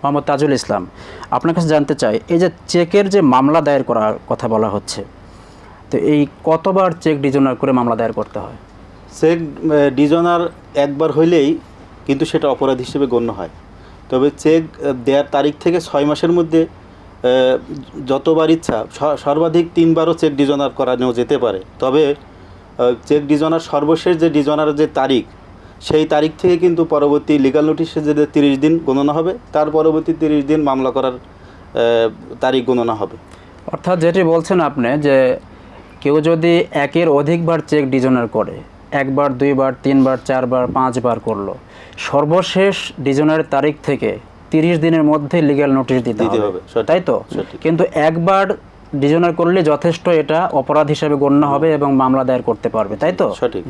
মোহাম্মদ তাজুল ইসলাম, আপনার কাছে জানতে চাই, এই যে চেকের যে মামলা দায়ের করার কথা বলা হচ্ছে, তো এই কতবার চেক ডিজনার করে মামলা দায়ের করতে হয়? চেক ডিজনার একবার হইলেই কিন্তু সেটা অপরাধ হিসেবে গণ্য হয়। তবে চেক দেওয়ার তারিখ থেকে ছয় মাসের মধ্যে যতবার ইচ্ছা সর্বাধিক তিনবারও চেক ডিজনার করানো যেতে পারে। তবে চেক ডিজনার সর্বশেষ যে ডিজনার যে তারিখ সেই তারিখ থেকে কিন্তু পরবর্তী লিগাল নোটিশে যে তিরিশ দিন গণনা হবে তার পরবর্তী তিরিশ দিন মামলা করার তারিখ গণনা হবে। অর্থাৎ যেটি বলছেন আপনি যে কেউ যদি একের অধিকবার চেক ডিজনার করে একবার দুইবার তিনবার চারবার পাঁচবার করল সর্বশেষ ডিজনারের তারিখ থেকে তিরিশ দিনের মধ্যে লিগ্যাল নোটিশ দিতে হবে, তাই তো? কিন্তু একবার ডিজনার করলে যথেষ্ট এটা অপরাধ হিসেবে গণ্য হবে এবং মামলা দায়ের করতে পারবে তাই তো? সঠিক।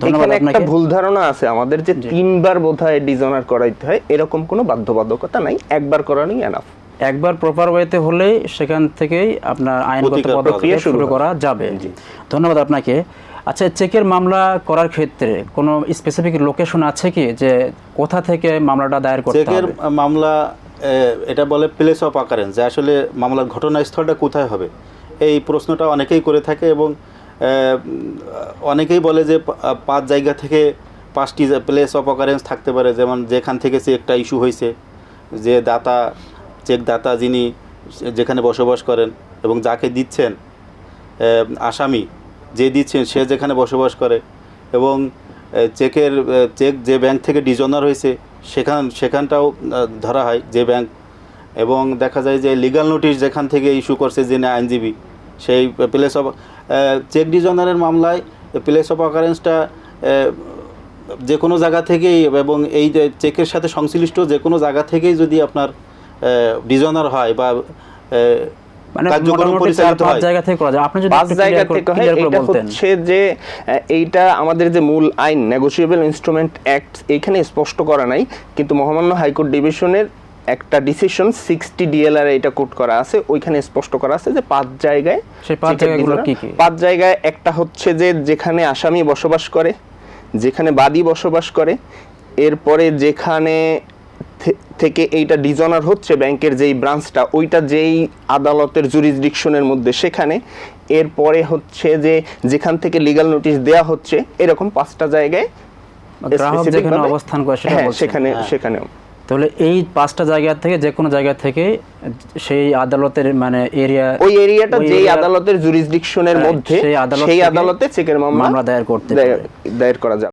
ধন্যবাদ একটা আপনাকে। ভুল ধারণা আছে আমাদের যে তিনবার বোধহয় ডিজনার করাইতে হয় এরকম কোনো বাধ্যবাধকতা নাই একবার করানোই এনাফ একবার প্রপার ওয়েতে হলেই সেখান থেকেই আপনার আইনগত পদক্ষেপ শুরু করা যাবে। ধন্যবাদ আপনাকে। আচ্ছা চেকের মামলা করার ক্ষেত্রে কোনো স্পেসিফিক লোকেশন আছে কি যে কোথা থেকে মামলাটা দায়ের করতে চেকের হবে? মামলা আহ, এটা বলে প্লেস অফ আকারেন্স যে আসলে মামলার ঘটনাস্থলটা কোথায় হবে? এই প্রশ্নটা অনেকেই করে থাকে এবং অনেকেই বলে যে পাঁচ জায়গা থেকে পাঁচটি প্লেস অফ আকারেন্স থাকতে পারে, যেমন যেখান থেকে চেকটা ইস্যু হয়েছে, যে দাতা, চেক দাতা যিনি যেখানে বসবাস করেন এবং যাকে দিচ্ছেন আসামি, যে দিচ্ছেন সে যেখানে বসবাস করে এবং চেকের চেক যে ব্যাংক থেকে ডিজনার হয়েছে সেখান সেখানটাও ধরা হয় যে ব্যাংক এবং দেখা যায় যে লিগাল নোটিশ যেখান থেকে ইস্যু করছে যিনি আইনজীবী, সেই প্লেস অফ চেক ডিজনারের মামলায় প্লেস অফ অকারেন্সটা যে কোনো জায়গা থেকেই এবং এই যে চেকের সাথে সংশ্লিষ্ট যে কোনো জায়গা থেকেই যদি আপনার ডিজনার হয় বা মানে কার্যক্রম মোটামুটি পাঁচ জায়গা থেকে করা যায়। আপনি যদি পাঁচ জায়গা থেকে হয় এটা হচ্ছে যে এইটা আমাদের যে মূল আইন নেগোসিয়েবল ইনস্ট্রুমেন্ট অ্যাক্ট এইখানে স্পষ্ট করা নাই কিন্তু মহামান্য হাইকোর্ট ডিভিশনের একটা ডিসিশন সিক্সটি ডিএলআর এটা করা আছে ওইখানে স্পষ্ট করা আছে যে পাঁচ জায়গায় পাঁচ জায়গায় একটা হচ্ছে যে যেখানে আসামি বসবাস করে যেখানে বাদী বসবাস করে এরপরে যেখানে থেকে এইটা ডিজনার হচ্ছে ব্যাংকের যেই ব্রাঞ্চটা ওইটা যেই আদালতের জুরিসডিকশনের মধ্যে সেখানে। এরপরে হচ্ছে যে যেখান থেকে লিগ্যাল নোটিশ দেয়া হচ্ছে এরকম পাঁচটা জায়গায় যেখানে অবস্থান করে হ্যাঁ। সেখানে সেখানেও। তাহলে এই পাঁচটা জায়গা থেকে যে কোনো জায়গা থেকে সেই আদালতের মানে এরিয়া ওই এরিয়াটা যেই আদালতের জুরিসডিকশনের Right, মধ্যে সেই আদালত চেকের মামলা দায়ের করতে দায়ের- দায়ের করা যাবে।